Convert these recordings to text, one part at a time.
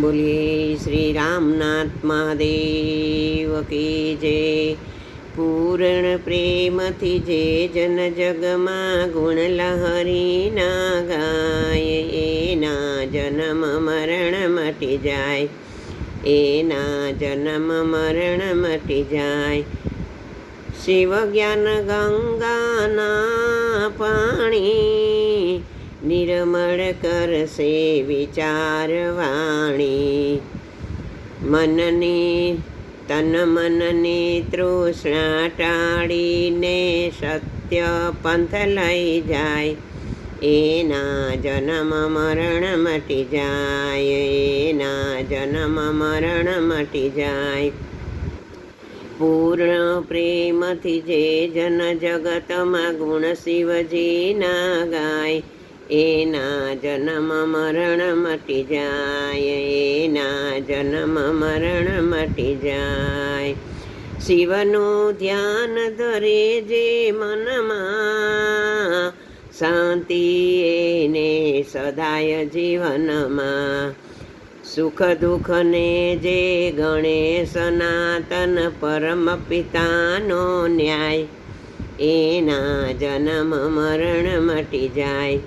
બોલીએ શ્રી રામનાથ મહાદેવ કી જય પૂર્ણ પ્રેમથી જે જન જગમાં ગુણ લહરીના ગાય, એના જન્મ મરણ મટી જાય, એના જન્મ મરણ મટી જાય. શિવ જ્ઞાન ગંગાના પાણી નિર્મળ કરશે વિચારવાણી. મનની, તન મનની તૃષ્ણા ટાળીને સત્ય પંથ લઈ જાય. એના જન્મ મરણ મટી જાય. એના જન્મ મરણ મટી જાય. પૂર્ણ પ્રેમથી જે જન જગતમાં ગુણ શિવજીના ગાય. એના જન્મ મરણ મટી જાય એના જન્મ મરણ મટી જાય. શિવનું ધ્યાન ધરે જે મનમાં, શાંતિ એને સદાય જીવનમાં. સુખ દુઃખને જે ગણે સનાતન પરમ પિતાનો ન્યાય એના જન્મ મરણ મટી જાય.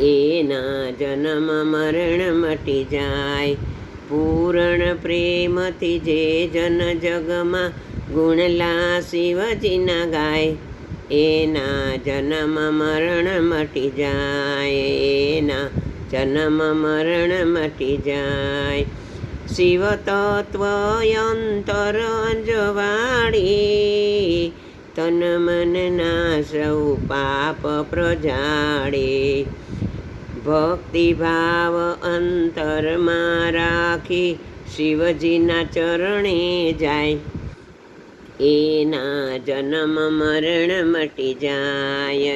એના જન્મ મરણ મટી જાય. પૂરણ પ્રેમથી જે જન જગમાં ગુણલા શિવજીના ગાય, એના જન્મ મરણ મટી જાય. એના જન્મ મરણ મટી જાય. શિવ તત્વ અંતર અંજવાળી તન મનના સૌ પાપ પ્રજાળે. ભક્તિભાવ અંતરમાં રાખી શિવજીના ચરણે જાય. એના જન્મ મરણ મટી જાય,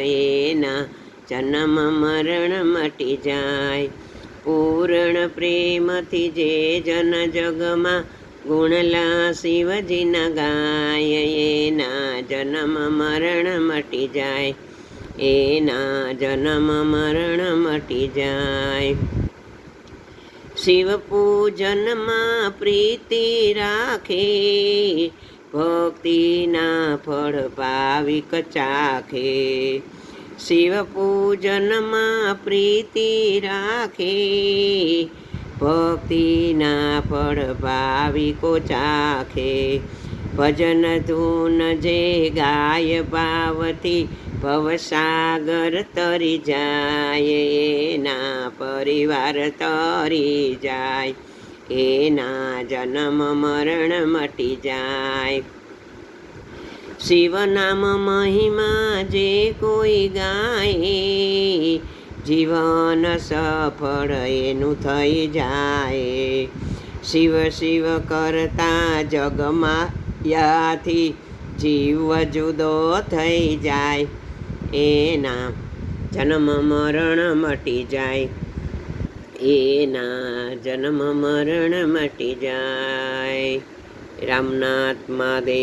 એના જન્મ મરણ મટી જાય. પૂર્ણ પ્રેમથી જે જન જગમાં ગુણલા શિવજીના ગાય, એના જન્મ મરણ મટી જાય એના જન્મ મરણ મટી જાય શિવ પૂજનમાં પ્રીતિ રાખે ભક્તિના ફળ ભાવિક ચાખે શિવ પૂજનમાં પ્રીતિ રાખે ભક્તિના ફળ ભાવિકો ચાખે ભજન ધૂન જે ગાય પાવતી, ભવસાગર તરી જાય, એના પરિવાર તરી જાય, એના જન્મ મરણ મટી જાય. શિવ નામ મહિમા જે કોઈ ગાય, જીવન સફળ એનું થઈ જાય. શિવ શિવ કરતા જગમાં યાથી જીવ જુદો થઈ જાય. એના જન્મ મરણ મટી જાય. એના જન્મ મરણ મટી જાય. રામનાથ મહાદેવ